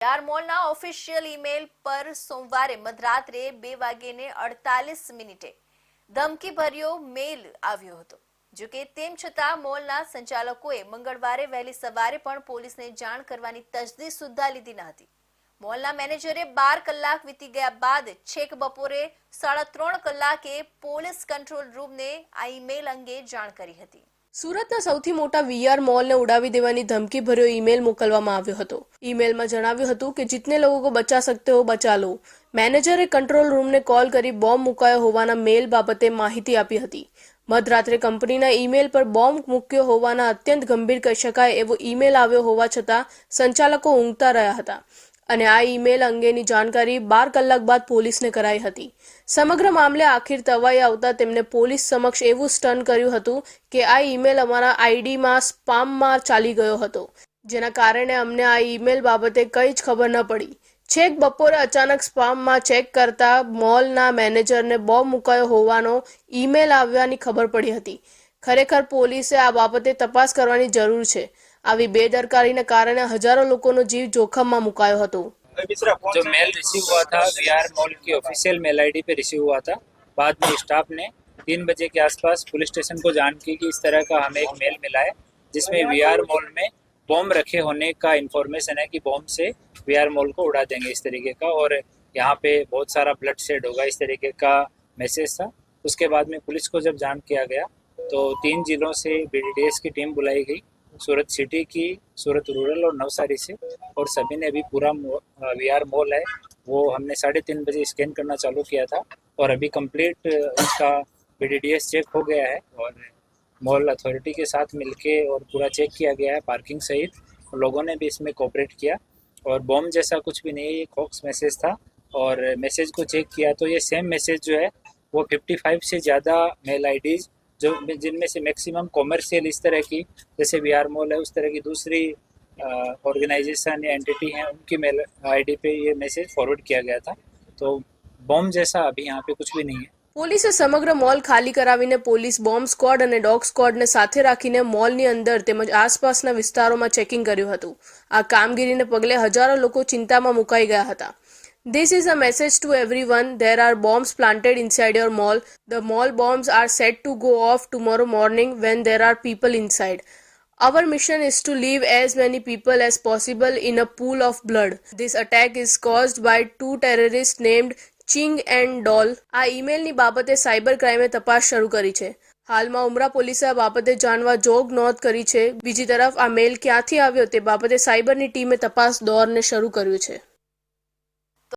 યાર મોલના official email પર સોમવારે મધરાત્રે બે વાગ્યે અડતાલીસ મિનિટે ધમકીભર્યો મેલ આવ્યો હતો. જોકે તેમ છતાં મોલના સંચાલકોએ મંગળવારે વહેલી સવારે પણ પોલીસને જાણ કરવાની તજદીશ સુદ્ધા લીધી ન હતી. મોલના મેનેજરે બાર કલાક વીતી ગયા બાદ છેક બપોરે સાડા ત્રણ કલાકે પોલીસ કંટ્રોલ રૂમને આ ઈમેલ અંગે જાણ કરી હતી. સુરતના સૌથી મોટા વીઆર મોલને ઉડાવી દેવાની ધમકી ભર્યો ઈમેલ મોકલવામાં આવ્યો હતો. ઈમેલમાં જણાવ્યું હતું કે, જીતને લોકો કો બચા સકતે હો, બચા લો. મેનેજરે કંટ્રોલ રૂમને કોલ કરી બોમ્બ મુકાયો હોવાના મેલ બાબતે માહિતી આપી હતી. મધરાત્રે કંપનીના ઈમેલ પર બોમ્બ મૂક્યો હોવાના અત્યંત ગંભીર કહી શકાય એવો ઈમેલ આવ્યો હોવા છતાં સંચાલકો ઊંઘતા રહ્યા હતા. અને આ ઈમેલ અંગેની જાણકારી બાર કલાક બાદ પોલીસને કરાઈ હતી. સમગ્ર મામલે આખિર તવાઈ આવતા તેમને પોલીસ સમક્ષ એવું સ્ટન કર્યું હતું કે આ ઈમેલ અમારા આઈડીમાં સ્પામમાં ચાલી ગયો હતો. જેના કારણે અમને આ ઈમેલ બાબતે કંઈ જ ખબર ન પડી. છેક બપોરે અચાનક સ્પામમાં ચેક કરતા મોલના મેનેજરને બોમ્બ મુકાયો હોવાનો ઈમેલ આવ્યાની ખબર પડી હતી. ખરેખર પોલીસે આ બાબતે તપાસ કરવાની જરૂર છે. આવી બેદરકારીને કારણે હજારો લોકોનો જીવ જોખમમાં મુકાયો હતો जो मेल रिसीव हुआ था वी आर मॉल की ऑफिशियल मेल आईडी पे रिसीव हुआ था बाद में स्टाफ ने तीन बजे के आसपास पुलिस स्टेशन को जान की कि इस तरह का हमें एक मेल मिला है जिसमें वी आर मॉल में बॉम्ब रखे होने का इन्फॉर्मेशन है कि बॉम्ब से वी आर मॉल को उड़ा देंगे इस तरीके का और यहाँ पे बहुत सारा ब्लड शेड होगा इस तरीके का मैसेज था उसके बाद में पुलिस को जब जान किया गया तो तीन जिलों से बी की टीम बुलाई गई सूरत सिटी की, सूरत रूरल और नवसारी से। और सभी ने अभी पूरा वी आर मॉल है। वो हमने साढ़े तीन बजे स्कैन करना चालू किया था। और अभी कंप्लीट इसका बी चेक हो गया है। और मॉल अथॉरिटी के साथ मिलके और पूरा चेक किया गया है पार्किंग सहित। लोगों ने भी इसमें कोऑपरेट किया। और बॉम्ब जैसा कुछ भी नहीं कॉक्स मैसेज था। और मैसेज को चेक किया तो ये सेम मैसेज जो है, वो 55 से ज़्यादा मेल आईडीज जो जिनमें से मैक्सिमम कॉमर्शियल इस तरह की जैसे वी आर मॉल है उस तरह की दूसरी ऑर्गेनाइजेशन या एंटिटी हैं उनकी मेल आईडी पे ये मैसेज फॉरवर्ड किया गया था तो बॉम्ब जैसा अभी यहाँ पे कुछ भी नहीं है પોલીસે સમગ્ર મોલ ખાલી કરાવીને પોલીસ બોમ્બ સ્ક્વોડ અને ડોગ સ્ક્વોડને સાથે રાખીને મોલની અંદર તેમજ આસપાસના વિસ્તારોમાં ચેકિંગ કર્યું હતું આ કામગીરીને પગલે હજારો લોકો ચિંતામાં મુકાઈ ગયા હતા This is a message to everyone. There are bombs planted inside your mall. The mall bombs are set to go off tomorrow morning when there are people inside. Our mission is to leave as many people as possible in a pool of blood. This attack is caused by two terrorists named Ching and Dol આ ઈમેલની બાબતે cyber ક્રાઇમે તપાસ શરૂ કરી છે હાલમાં ઉમરા પોલીસે આ બાબતે જાણવા જોગ નોંધ કરી છે બીજી તરફ આ મેલ ક્યાંથી આવ્યો તે બાબતે સાયબરની ટીમે તપાસ દોરને શરૂ કર્યું છે